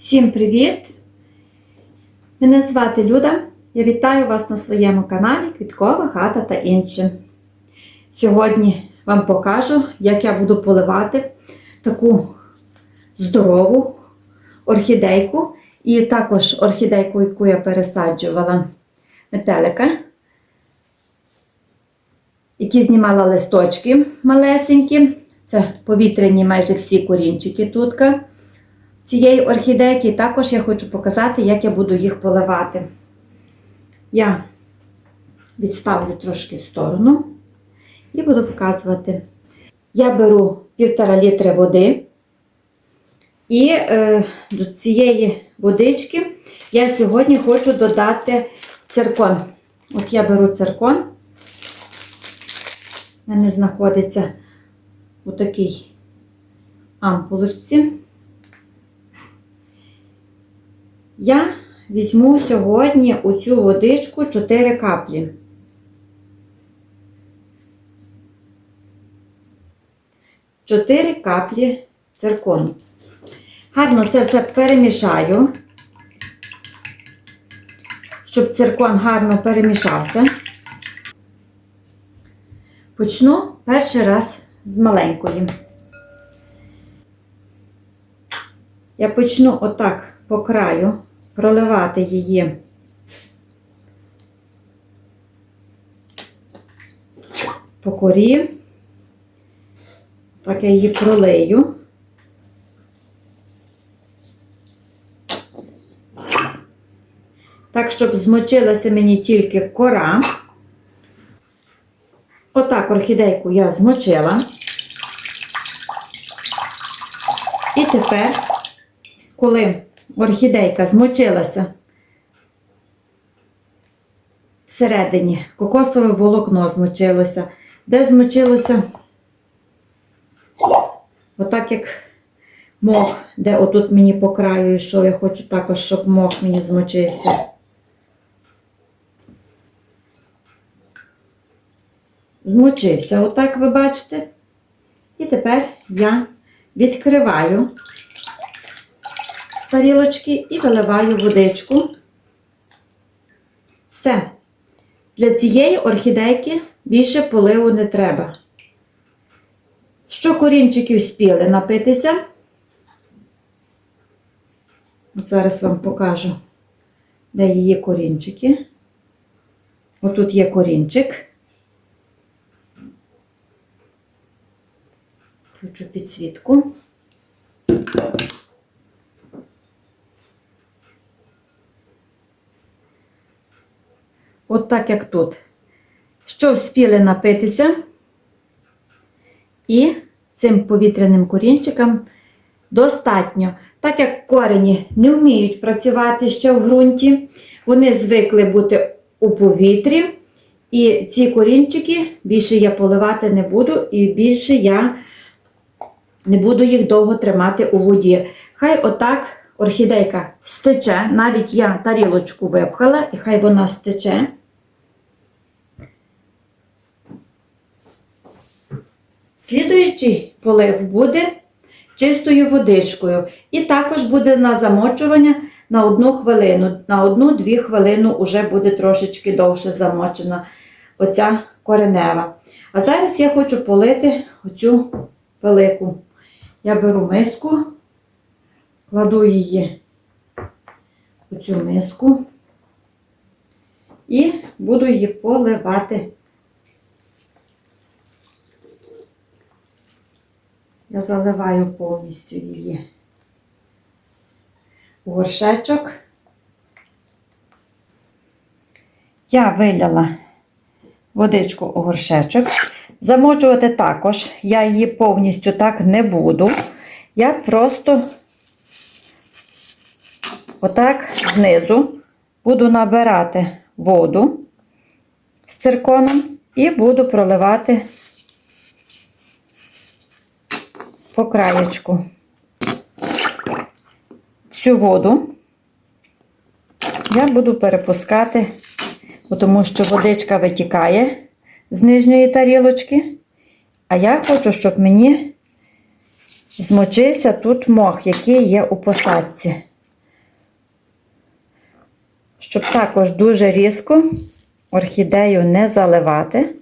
Всім привіт! Мене звати Люда. Я вітаю вас на своєму каналі Квіткова хата та інше. Сьогодні вам покажу, як я буду поливати таку здорову орхідейку і також орхідейку, яку я пересаджувала метелика, які знімала листочки малесенькі. Це повітряні майже всі корінчики тутка цієї орхідейки. Також я хочу показати, як я буду їх поливати. Я відставлю трошки в сторону і буду показувати. Я беру півтора літри води. І е, до цієї водички я сьогодні хочу додати циркон. От я беру циркон. У мене знаходиться у такій ампулочці. Я візьму сьогодні у цю водичку 4 каплі. Чотири каплі циркону. Гарно це все перемішаю, щоб циркон гарно перемішався. Почну перший раз з маленької. Я почну отак по краю проливати її по корі. Так я її пролию. Так, щоб змочилася мені тільки кора. Отак орхідейку я змочила. І тепер, коли орхідейка змочилася. Всередині, кокосове волокно змочилося, де змочилося, отак як мох, де отут мені по краю йшов, я хочу також, щоб мох мені змочився. Змочився, отак ви бачите. І тепер я відкриваю тарілочки і виливаю водичку. Все. Для цієї орхідейки більше поливу не треба. Що корінчиків спіли напитися? От зараз вам покажу, де її корінчики. Отут є корінчик. Включу підсвітку. От так, як тут. Що вспіли напитися, і цим повітряним корінчикам достатньо. Так як корені не вміють працювати ще в ґрунті, вони звикли бути у повітрі. І ці корінчики більше я поливати не буду, і більше я не буду їх довго тримати у воді. Хай отак орхідейка стече, навіть я тарілочку випхала, і хай вона стече. Слідуючий полив буде чистою водичкою. І також буде на замочування на одну хвилину. На одну-дві хвилину вже буде трошечки довше замочена оця коренева. А зараз я хочу полити оцю велику. Я беру миску, кладу її у цю миску і буду її поливати. Я заливаю повністю її у горшечок. Я виляла водичку у горшечок. Замочувати також я її повністю так не буду. Я просто отак знизу буду набирати воду з цирконом і буду проливати по краєчку всю воду я буду перепускати, тому що водичка витікає з нижньої тарілочки. А я хочу, щоб мені змочився тут мох, який є у посадці. щоб також дуже різко орхідею не заливати,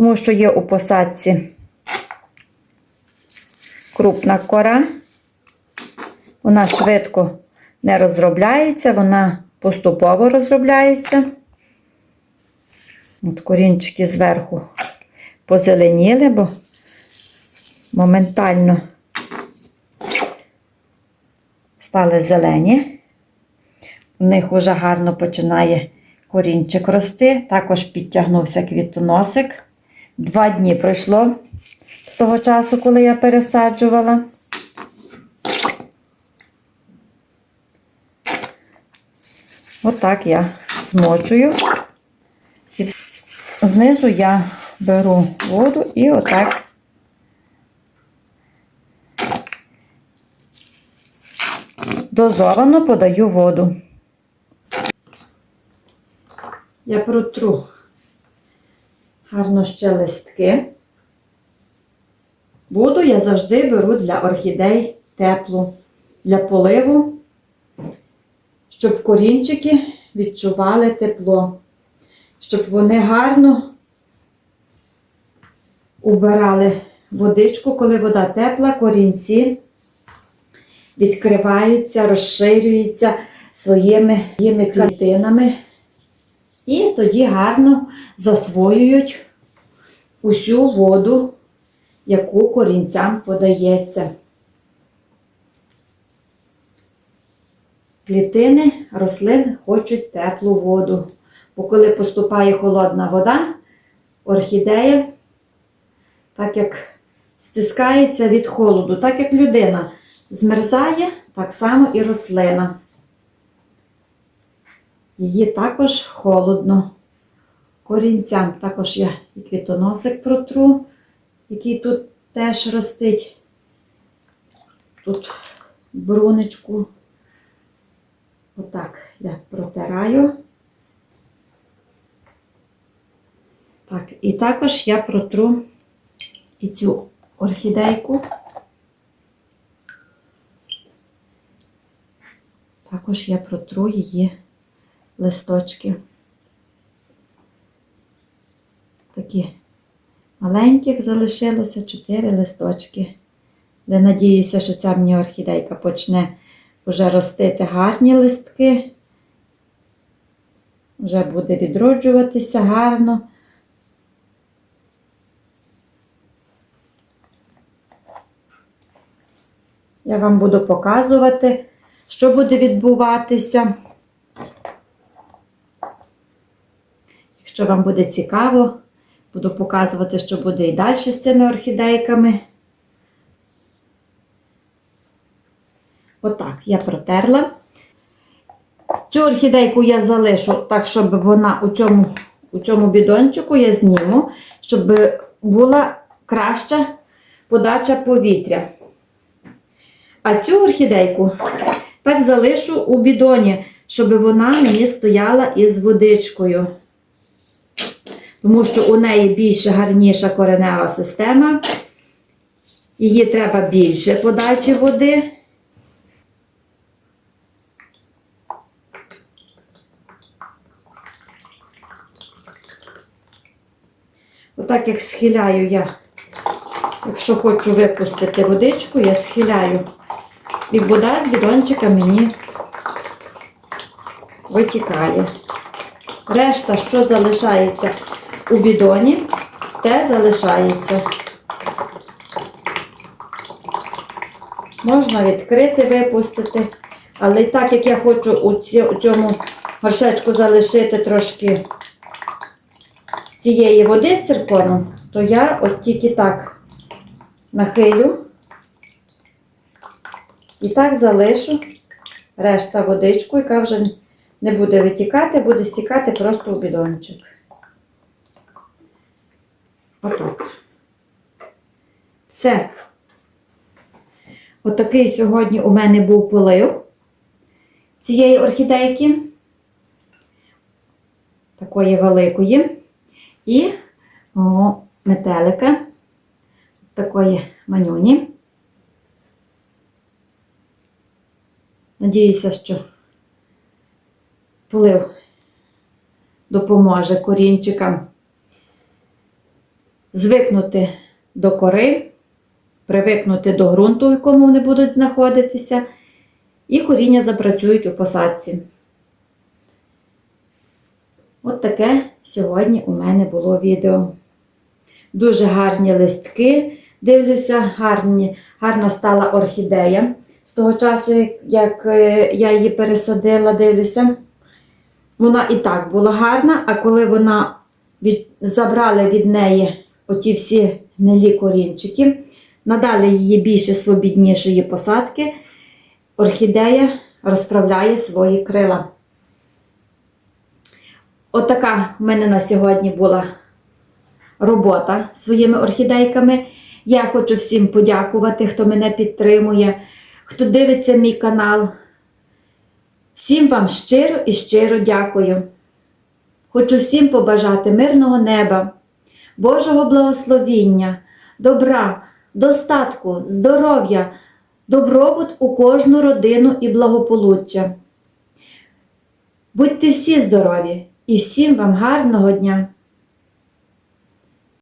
тому що є у посадці крупна кора. Вона швидко не розробляється, вона поступово розробляється. От корінчики зверху позеленіли, бо моментально стали зелені. У них вже гарно починає корінчик рости. Також підтягнувся квітоносик. Два дні пройшло з того часу, коли я пересаджувала. Отак я змочую. І знизу я беру воду і отак дозовано подаю воду. Я протру гарно ще листки. Воду я завжди беру для орхідей теплу, для поливу, щоб корінчики відчували тепло, щоб вони гарно убирали водичку, коли вода тепла, корінці відкриваються, розширюються своїми клітинами. І тоді гарно засвоюють усю воду, яку корінцям подається. Клітини рослин хочуть теплу воду. Бо коли поступає холодна вода, орхідея, так як стискається від холоду, так як людина змерзає, так само і рослина. Її також холодно. Корінцям також я і квітоносик протру, який тут теж ростить. Тут брунечку. Отак я протираю. Так, і також я протру і цю орхідейку. Також я протру її листочки. Такі маленьких залишилося 4 листочки. Де надіюся, що ця мені орхідейка почне вже ростити гарні листки. Вже буде відроджуватися гарно. Я вам буду показувати, що буде відбуватися. Якщо вам буде цікаво, буду показувати, що буде і далі з цими орхідейками. Отак я протерла. Цю орхідейку я залишу так, щоб вона у цьому, у цьому бідончику я зніму, щоб була краща подача повітря. А цю орхідейку так залишу у бідоні, щоб вона мені стояла із водичкою. Тому що у неї більш гарніша коренева система. Її треба більше подачі води. Отак як схиляю я, якщо хочу випустити водичку, я схиляю. І вода з бідончика мені витікає. Решта, що залишається у бідоні, те залишається. Можна відкрити, випустити. Але так як я хочу у цьому горшечку залишити трошки цієї води з цирконом, то я от тільки так нахилю і так залишу решта водичку, яка вже не буде витікати, буде стікати просто у бідончик. Отак. Все. Отакий сьогодні у мене був полив цієї орхідейки, такої великої. І о, метелика такої манюні. Надіюся, що полив допоможе корінчикам звикнути до кори, привикнути до ґрунту, в якому вони будуть знаходитися, і коріння запрацюють у посадці. От таке сьогодні у мене було відео. Дуже гарні листки. Дивлюся, гарні, гарна стала орхідея. З того часу, як- е, я її пересадила, дивлюся. Вона і так була гарна, а коли вона від, забрали від неї оті всі гнилі корінчики, надали її більше свобіднішої посадки, орхідея розправляє свої крила. Отака в мене на сьогодні була робота своїми орхідейками. Я хочу всім подякувати, хто мене підтримує, хто дивиться мій канал. Всім вам щиро і щиро дякую. Хочу всім побажати мирного неба, Божого благословіння, добра, достатку, здоров'я, добробут у кожну родину і благополуччя. Будьте всі здорові і всім вам гарного дня!